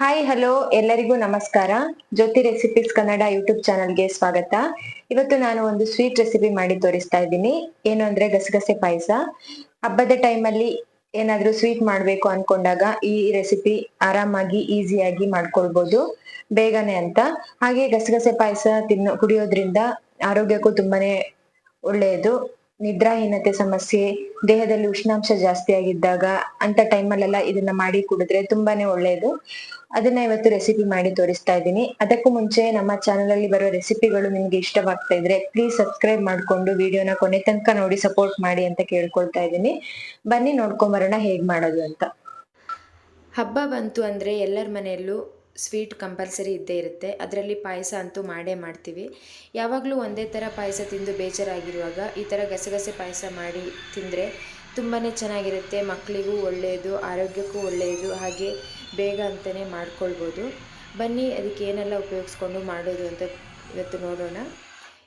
Hi hello ಎಲ್ಲರಿಗೂ ನಮಸ್ಕಾರ. ಜ್ಯೋತಿ recipes Kannada YouTube ಚಾನಲ್ಗೆ ಸ್ವಾಗತ. ಇವತ್ತು ನಾನು ಒಂದು ಸ್ವೀಟ್ ರೆಸಿಪಿ ಮಾಡಿ ತೋರಿಸ್ತಾ ಇದ್ದೀನಿ. ಏನು ಅಂದ್ರೆ ಗಸಗಸೆ ಪಾಯಸ. ಹಬ್ಬದ ಟೈಮಲ್ಲಿ ಏನಾದ್ರೂ ಸ್ವೀಟ್ ಮಾಡ್ಬೇಕು ಅನ್ಕೊಂಡಾಗ ಈ ರೆಸಿಪಿ ಆರಾಮಾಗಿ ಈಸಿಯಾಗಿ ಮಾಡ್ಕೊಳ್ಬೋದು. ಬೇಗನೆ ಅಂತ. ಹಾಗೆ ಗಸಗಸೆ ಪಾಯಸ ತಿನ್ನೋ, ಕುಡಿಯೋದ್ರಿಂದ ಆರೋಗ್ಯಕ್ಕೂ ತುಂಬಾನೇ ಒಳ್ಳೆಯದು. ನಿದ್ರಾಹೀನತೆ ಸಮಸ್ಯೆ, ದೇಹದಲ್ಲಿ ಉಷ್ಣಾಂಶ ಜಾಸ್ತಿ ಆಗಿದ್ದಾಗ ಅಂತ ಟೈಮಲ್ಲೆಲ್ಲ ಇದನ್ನ ಮಾಡಿ ಕುಡಿದ್ರೆ ತುಂಬಾನೇ ಒಳ್ಳೆಯದು ಅದನ್ನ ಇವತ್ತು ರೆಸಿಪಿ ಮಾಡಿ ತೋರಿಸ್ತಾ ಇದ್ದೀನಿ. ಅದಕ್ಕೂ ಮುಂಚೆ ನಮ್ಮ ಚಾನಲ್ ಅಲ್ಲಿ ಬರೋ ರೆಸಿಪಿಗಳು ನಿಮ್ಗೆ ಇಷ್ಟವಾಗ್ತಾ ಇದ್ರೆ ಪ್ಲೀಸ್ ಸಬ್ಸ್ಕ್ರೈಬ್ ಮಾಡ್ಕೊಂಡು ವಿಡಿಯೋನ ಕೊನೆ ತನಕ ನೋಡಿ ಸಪೋರ್ಟ್ ಮಾಡಿ ಅಂತ ಕೇಳ್ಕೊಳ್ತಾ ಇದ್ದೀನಿ. ಬನ್ನಿ ನೋಡ್ಕೊಂಬರೋಣ ಹೇಗ್ ಮಾಡೋದು ಅಂತ. ಹಬ್ಬ ಬಂತು ಅಂದ್ರೆ ಎಲ್ಲರ ಮನೆಯಲ್ಲೂ ಸ್ವೀಟ್ ಕಂಪಲ್ಸರಿ ಇದ್ದೇ ಇರುತ್ತೆ. ಅದರಲ್ಲಿ ಪಾಯಸ ಅಂತೂ ಮಾಡೇ ಮಾಡ್ತೀವಿ. ಯಾವಾಗಲೂ ಒಂದೇ ಥರ ಪಾಯಸ ತಿಂದು ಬೇಜಾರಾಗಿರುವಾಗ ಈ ಥರ ಗಸಗಸೆ ಪಾಯಸ ಮಾಡಿ ತಿಂದರೆ ತುಂಬಾ ಚೆನ್ನಾಗಿರುತ್ತೆ. ಮಕ್ಕಳಿಗೂ ಒಳ್ಳೆಯದು ಆರೋಗ್ಯಕ್ಕೂ ಒಳ್ಳೆಯದು ಹಾಗೆ ಬೇಗ ಅಂತಲೇ ಮಾಡ್ಕೊಳ್ಬೋದು. ಬನ್ನಿ, ಅದಕ್ಕೆ ಏನೆಲ್ಲ ಉಪಯೋಗಿಸ್ಕೊಂಡು ಮಾಡೋದು ಅಂತ ಇವತ್ತು ನೋಡೋಣ.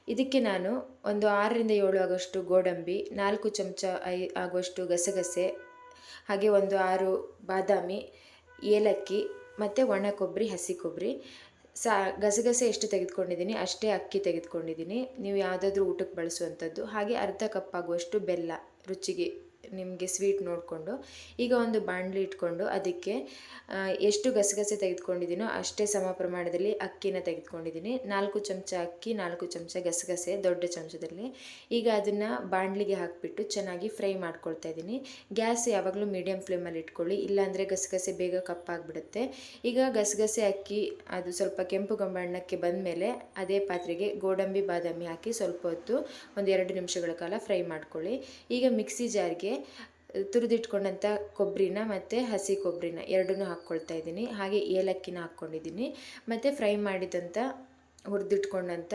ಇದಕ್ಕೆ ನಾನು ಒಂದು ಆರರಿಂದ ಏಳು ಆಗೋಷ್ಟು ಗೋಡಂಬಿ, ನಾಲ್ಕು ಚಮಚ ಐ ಆಗುವಷ್ಟು ಗಸಗಸೆ, ಹಾಗೆ ಒಂದು ಆರು ಬಾದಾಮಿ, ಏಲಕ್ಕಿ ಮತ್ತು ಒಣ ಕೊಬ್ಬರಿ, ಹಸಿ ಕೊಬ್ಬರಿ. ಸ, ಗಸಗಸೆ ಎಷ್ಟು ತೆಗೆದುಕೊಂಡಿದ್ದೀನಿ? ಅಷ್ಟೇ ಅಕ್ಕಿ ತೆಗೆದುಕೊಂಡಿದ್ದೀನಿ. ನೀವು ಯಾವುದಾದ್ರೂ ಊಟಕ್ಕೆ ಬಳಸುವಂಥದ್ದು. ಹಾಗೆ ಅರ್ಧ ಕಪ್ ಆಗುವಷ್ಟು ಬೆಲ್ಲ, ರುಚಿಗೆ ನಿಮಗೆ ಸ್ವೀಟ್ ನೋಡಿಕೊಂಡು, ಈಗ ಒಂದು ಬಾಣಲಿ ಇಟ್ಕೊಂಡು ಅದಕ್ಕೆ ಎಷ್ಟು ಗಸಗಸೆ ತೆಗೆದುಕೊಂಡಿದ್ದೀನೋ ಅಷ್ಟೇ ಸಮ ಪ್ರಮಾಣದಲ್ಲಿ ಅಕ್ಕಿನ ತೆಗೆದುಕೊಂಡಿದ್ದೀನಿ. ನಾಲ್ಕು ಚಮಚ ಅಕ್ಕಿ, ನಾಲ್ಕು ಚಮಚ ಗಸಗಸೆ, ದೊಡ್ಡ ಚಮಚದಲ್ಲಿ. ಈಗ ಅದನ್ನು ಬಾಣಲಿಗೆ ಹಾಕಿಬಿಟ್ಟು ಚೆನ್ನಾಗಿ ಫ್ರೈ ಮಾಡ್ಕೊಳ್ತಾ ಇದ್ದೀನಿ. ಗ್ಯಾಸ್ ಯಾವಾಗಲೂ ಮೀಡಿಯಮ್ ಫ್ಲೇಮಲ್ಲಿ ಇಟ್ಕೊಳ್ಳಿ, ಇಲ್ಲಾಂದರೆ ಗಸಗಸೆ ಬೇಗ ಕಪ್ಪಾಗಿಬಿಡುತ್ತೆ ಈಗ ಗಸಗಸೆ, ಅಕ್ಕಿ, ಅದು ಸ್ವಲ್ಪ ಕೆಂಪು ಗಂಬಣ್ಣಕ್ಕೆ ಬಂದ ಮೇಲೆ ಅದೇ ಪಾತ್ರೆಗೆ ಗೋಡಂಬಿ, ಬಾದಾಮಿ ಹಾಕಿ ಸ್ವಲ್ಪ ಹೊತ್ತು ಒಂದು ಎರಡು ನಿಮಿಷಗಳ ಕಾಲ ಫ್ರೈ ಮಾಡ್ಕೊಳ್ಳಿ. ಈಗ ಮಿಕ್ಸಿ ಜಾರ್ಗೆ ತುರಿದಿಟ್ಕೊಂಡಂಥ ಕೊಬ್ಬರಿನ ಮತ್ತು ಹಸಿ ಕೊಬ್ಬರಿನ ಎರಡನ್ನೂ ಹಾಕ್ಕೊಳ್ತಾ ಇದ್ದೀನಿ. ಹಾಗೆ ಏಲಕ್ಕಿನ ಹಾಕ್ಕೊಂಡಿದ್ದೀನಿ. ಮತ್ತು ಫ್ರೈ ಮಾಡಿದಂಥ ಹುರಿದಿಟ್ಕೊಂಡಂಥ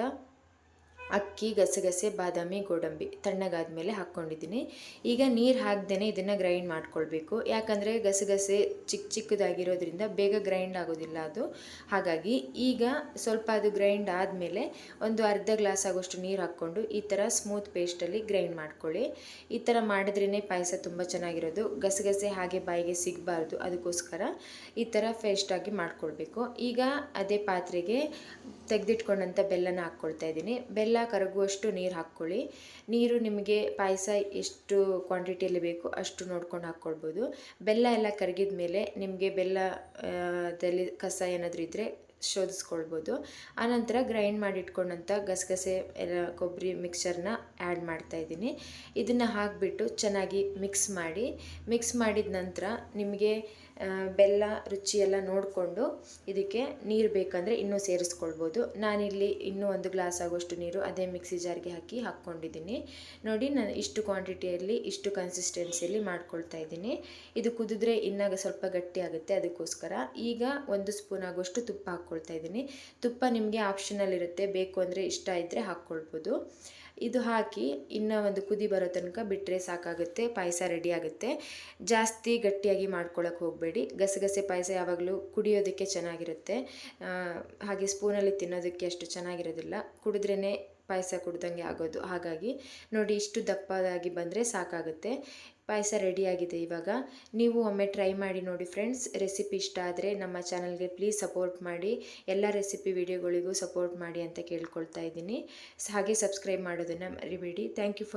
ಅಕ್ಕಿ, ಗಸಗಸೆ, ಬಾದಾಮಿ, ಗೋಡಂಬಿ ತಣ್ಣಗಾದ ಮೇಲೆ ಹಾಕ್ಕೊಂಡಿದ್ದೀನಿ. ಈಗ ನೀರು ಹಾಕ್ದೇ ಇದನ್ನು ಗ್ರೈಂಡ್ ಮಾಡ್ಕೊಳ್ಬೇಕು. ಯಾಕಂದರೆ ಗಸಗಸೆ ಚಿಕ್ಕ ಚಿಕ್ಕದಾಗಿರೋದ್ರಿಂದ ಬೇಗ ಗ್ರೈಂಡ್ ಆಗೋದಿಲ್ಲ ಅದು. ಹಾಗಾಗಿ ಈಗ ಸ್ವಲ್ಪ ಅದು ಗ್ರೈಂಡ್ ಆದಮೇಲೆ ಒಂದು ಅರ್ಧ ಗ್ಲಾಸ್ ಆಗೋಷ್ಟು ನೀರು ಹಾಕ್ಕೊಂಡು ಈ ಥರ ಸ್ಮೂತ್ ಪೇಸ್ಟಲ್ಲಿ ಗ್ರೈಂಡ್ ಮಾಡ್ಕೊಳ್ಳಿ. ಈ ಥರ ಮಾಡಿದ್ರೇ ಪಾಯಸ ತುಂಬ ಚೆನ್ನಾಗಿರೋದು. ಗಸಗಸೆ ಹಾಗೆ ಬಾಯಿಗೆ ಸಿಗಬಾರ್ದು. ಅದಕ್ಕೋಸ್ಕರ ಈ ಥರ ಫೇಸ್ಟಾಗಿ ಮಾಡ್ಕೊಳ್ಬೇಕು. ಈಗ ಅದೇ ಪಾತ್ರೆಗೆ ತೆಗೆದಿಟ್ಕೊಂಡಂಥ ಬೆಲ್ಲನ ಹಾಕ್ಕೊಳ್ತಾ ಇದ್ದೀನಿ. ಬೆಲ್ಲ ಕರಗುವಷ್ಟು ನೀರು ಹಾಕ್ಕೊಳ್ಳಿ. ನೀರು ನಿಮಗೆ ಪಾಯಸ ಎಷ್ಟು ಕ್ವಾಂಟಿಟಿಯಲ್ಲಿ ಬೇಕು ಅಷ್ಟು ನೋಡ್ಕೊಂಡು ಹಾಕ್ಕೊಳ್ಬೋದು. ಬೆಲ್ಲ ಎಲ್ಲ ಕರಗಿದ ಮೇಲೆ ನಿಮಗೆ ಬೆಲ್ಲ ದಲ್ಲಿ ಕಸ ಏನಾದರೂ ಇದ್ದರೆ ಶೋಧಿಸ್ಕೊಳ್ಬೋದು. ಆನಂತರ ಗ್ರೈಂಡ್ ಮಾಡಿಟ್ಕೊಂಡಂಥ ಗಸಗಸೆ ಎಲ್ಲ ಕೊಬ್ಬರಿ ಮಿಕ್ಸರ್ನ ಆ್ಯಡ್ ಮಾಡ್ತಾಯಿದ್ದೀನಿ ಇದನ್ನು ಹಾಕಿಬಿಟ್ಟು ಚೆನ್ನಾಗಿ ಮಿಕ್ಸ್ ಮಾಡಿ ಮಿಕ್ಸ್ ಮಾಡಿದ ನಂತರ ನಿಮಗೆ ಬೆಲ್ಲ, ರುಚಿಯೆಲ್ಲ ನೋಡಿಕೊಂಡು ಇದಕ್ಕೆ ನೀರು ಬೇಕಂದರೆ ಇನ್ನೂ ಸೇರಿಸ್ಕೊಳ್ಬೋದು. ನಾನಿಲ್ಲಿ ಇನ್ನೂ ಒಂದು ಗ್ಲಾಸ್ ಆಗೋಷ್ಟು ನೀರು ಅದೇ ಮಿಕ್ಸಿ ಜಾರ್ಗೆ ಹಾಕಿ ಹಾಕ್ಕೊಂಡಿದ್ದೀನಿ. ನೋಡಿ, ನಾನು ಇಷ್ಟು ಕ್ವಾಂಟಿಟಿಯಲ್ಲಿ ಇಷ್ಟು ಕನ್ಸಿಸ್ಟೆನ್ಸಿಯಲ್ಲಿ ಮಾಡ್ಕೊಳ್ತಾ ಇದ್ದೀನಿ. ಇದು ಕುದಿದ್ರೆ ಇನ್ನಾಗ ಸ್ವಲ್ಪ ಗಟ್ಟಿ ಆಗುತ್ತೆ, ಅದಕ್ಕೋಸ್ಕರ. ಈಗ ಒಂದು ಸ್ಪೂನ್ ಆಗೋಷ್ಟು ತುಪ್ಪ ಹಾಕ್ಕೊಳ್ತಾ ಇದ್ದೀನಿ. ತುಪ್ಪ ನಿಮಗೆ ಆಪ್ಷನಲ್ ಇರುತ್ತೆ, ಬೇಕು ಅಂದರೆ ಇಷ್ಟ ಇದ್ದರೆ ಹಾಕ್ಕೊಳ್ಬೋದು. ಇದು ಹಾಕಿ ಇನ್ನೂ ಒಂದು ಕುದಿ ಬರೋ ತನಕ ಬಿಟ್ಟರೆ ಸಾಕಾಗುತ್ತೆ, ಪಾಯಸ ರೆಡಿ ಆಗುತ್ತೆ. ಜಾಸ್ತಿ ಗಟ್ಟಿಯಾಗಿ ಮಾಡ್ಕೊಳ್ಳೋಕೆ ಹೋಗಬೇಡಿ. ಗಸಗಸೆ ಪಾಯಸ ಯಾವಾಗಲೂ ಕುಡಿಯೋದಕ್ಕೆ ಚೆನ್ನಾಗಿರುತ್ತೆ. ಹಾಗೆ ಸ್ಪೂನಲ್ಲಿ ತಿನ್ನೋದಕ್ಕೆ ಅಷ್ಟು ಚೆನ್ನಾಗಿರೋದಿಲ್ಲ. ಕುಡಿದ್ರೇ ಪಾಯಸ ಕುಡ್ದಂಗೆ ಆಗೋದು. ಹಾಗಾಗಿ ನೋಡಿ ಇಷ್ಟು ದಪ್ಪದಾಗಿ ಬಂದರೆ ಸಾಕಾಗುತ್ತೆ. ಪಾಯಸ ರೆಡಿಯಾಗಿದೆ ಇವಾಗ. ನೀವು ಒಮ್ಮೆ ಟ್ರೈ ಮಾಡಿ ನೋಡಿ ಫ್ರೆಂಡ್ಸ್ ರೆಸಿಪಿ ಇಷ್ಟ ಆದರೆ ನಮ್ಮ ಚಾನಲ್ಗೆ ಪ್ಲೀಸ್ ಸಪೋರ್ಟ್ ಮಾಡಿ. ಎಲ್ಲ ರೆಸಿಪಿ ವಿಡಿಯೋಗಳಿಗೂ ಸಪೋರ್ಟ್ ಮಾಡಿ ಅಂತ ಕೇಳ್ಕೊಳ್ತಾ ಇದ್ದೀನಿ. ಹಾಗೆ ಸಬ್ಸ್ಕ್ರೈಬ್ ಮಾಡೋದನ್ನು ಮರಿಬೇಡಿ. Thank you for